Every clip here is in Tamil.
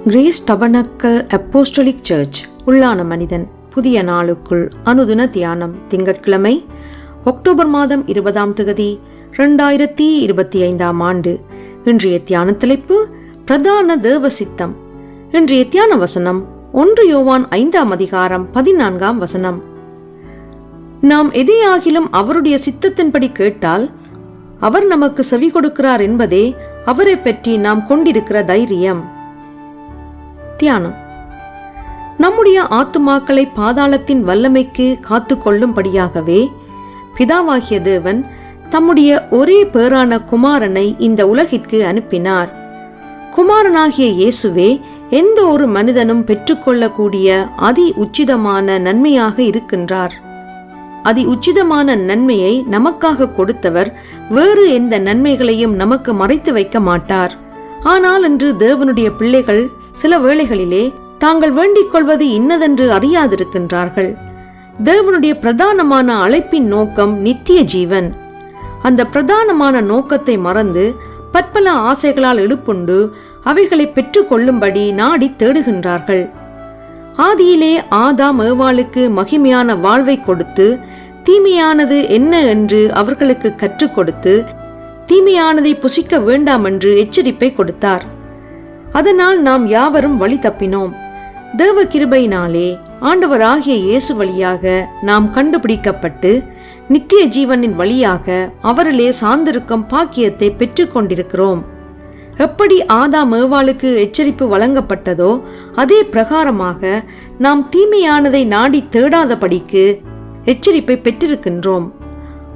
கிரேஸ் டபனக்கல் அப்போஸ்டலிக் சர்ச் உள்ளான மனிதன் புதிய நாளுக்குள் அனுதின தியானம் திங்கட்கிழமை அக்டோபர் மாதம் இருபதாம் தகுதி ரெண்டாயிரத்தி இருபத்தி ஐந்தாம் ஆண்டு. இன்றைய தியான தலைப்பு பிரதான தேவ சித்தம் இன்றைய தியான வசனம் ஒன்று யோவான் ஐந்தாம் அதிகாரம் பதினான்காம் வசனம். நாம் எதையாகிலும் அவருடைய சித்தத்தின்படி கேட்டால் அவர் நமக்கு செவி கொடுக்கிறார் என்பதே அவரை பற்றி நாம் கொண்டிருக்கிற தைரியம். தியானம் நம்முடைய ஆத்துமாக்களை பாதாளத்தின் வல்லமைக்கு காத்து கொள்ளும்படியாகவே பிதாவாகிய தேவன் தம்முடைய ஒரே பேரான குமாரனை இந்த உலகிற்கு அனுப்பினார். குமாரனாகிய இயேசுவே எந்த ஒரு மனிதனும் பெற்றுக்கொள்ளக்கூடிய அதி உச்சிதமான நன்மையாக இருக்கின்றார். அதி உச்சிதமான நன்மையை நமக்காக கொடுத்தவர் வேறு எந்த நன்மைகளையும் நமக்கு மறைத்து வைக்க மாட்டார். ஆனால் இன்று தேவனுடைய பிள்ளைகள் சில வேளைகளிலே தாங்கள் வேண்டிக் கொள்வது இன்னதென்று அறியாதிருக்கின்றார்கள். தேவனுடைய பிரதானமான அழைப்பின் நோக்கம் நித்திய ஜீவன். அந்த பிரதானமான நோக்கத்தை மறந்து பற்பல ஆசைகளால் எழுப்புண்டு அவைகளை பெற்றுக்கொள்ளும்படி நாடி தேடுகின்றார்கள். ஆதியிலே ஆதாம் ஏவாளுக்கு மகிமையான வாழ்வை கொடுத்து தீமையானது என்ன என்று அவர்களுக்கு கற்றுக் கொடுத்து தீமையானதை புசிக்க வேண்டாம் என்று எச்சரிப்பை கொடுத்தார். அதனால் நாம் யாவரும் வழி தப்பினோம். தேவ கிருபையினாலே ஆண்டவராகிய இயேசு வழியாக நாம் கண்டுபிடிக்கப்பட்டு நித்திய ஜீவனின் வழியாக அவரிலே சார்ந்திருக்கும் பாக்கியத்தை பெற்றுக்கொண்டிருக்கிறோம் எப்படி ஆதா மேவாளுக்கு எச்சரிப்பு வழங்கப்பட்டதோ அதே பிரகாரமாக நாம் தீமையானதை நாடி தேடாதபடிக்கு எச்சரிப்பை பெற்றிருக்கின்றோம்.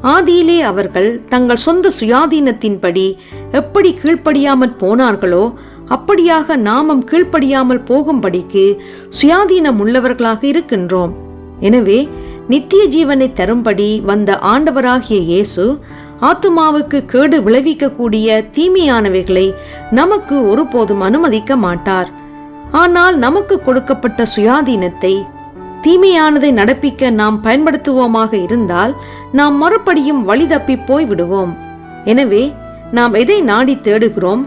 ஆதியிலே அவர்கள் தங்கள் சொந்த சுயாதீனத்தின்படி எப்படி கீழ்ப்படியாமற் போனார்களோ அப்படியாக நாமும் கீழ்ப்படியாமல் போகும்படிக்கு சுயாதீனம் உள்ளவர்களாக இருக்கின்றோம். எனவே நித்திய ஜீவனை தரும்படி வந்த ஆண்டவராகிய இயேசு ஆத்துமாவுக்கு கேடு விளைவிக்கக்கூடிய தீமையானவைகளை நமக்கு ஒருபோதும் அனுமதிக்க மாட்டார். ஆனால் நமக்கு கொடுக்கப்பட்ட சுயாதீனத்தை தீமையானதை நடப்பிக்க நாம் பயன்படுத்துவோமாக இருந்தால் நாம் மறுபடியும் வழி தப்பி போய் விடுவோம் எனவே நாம் எதை நாடி தேடுகிறோம்?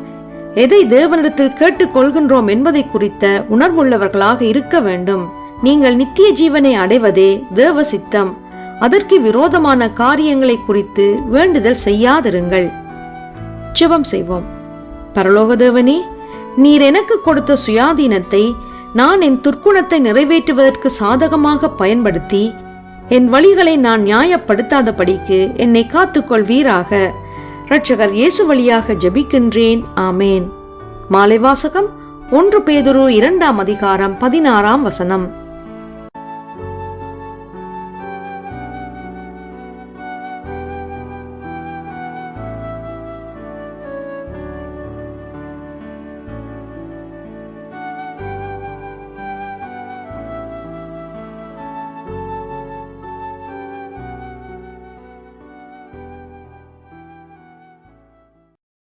எதை தேவனிடத்தில் கேட்டுக் கொள்கின்றோம் என்பதை குறித்த உணர்வுள்ளவர்களாக இருக்க வேண்டும். நீங்கள் நித்திய ஜீவனை அடைவதே தேவ சித்தம். அதற்கு விரோதமான காரியங்களை குறித்து வேண்டுதல் செய்யாதிருங்கள். ஜெபம் செய்வோம். பரலோக தேவனே நீர் எனக்கு கொடுத்த சுயாதீனத்தை நான் என் துர்க்குணத்தை நிறைவேற்றுவதற்கு சாதகமாக பயன்படுத்தி என் வழிகளை நான் நியாயப்படுத்தாதபடிக்கு என்னை காத்துக்கொள்வீராக. ரட்சகர் இயேசு வழியாக ஜபிக்கின்றேன். ஆமேன். மாலை வாசகம் ஒன்று பேதுரு இரண்டாம் அதிகாரம் பதினாறாம் வசனம்.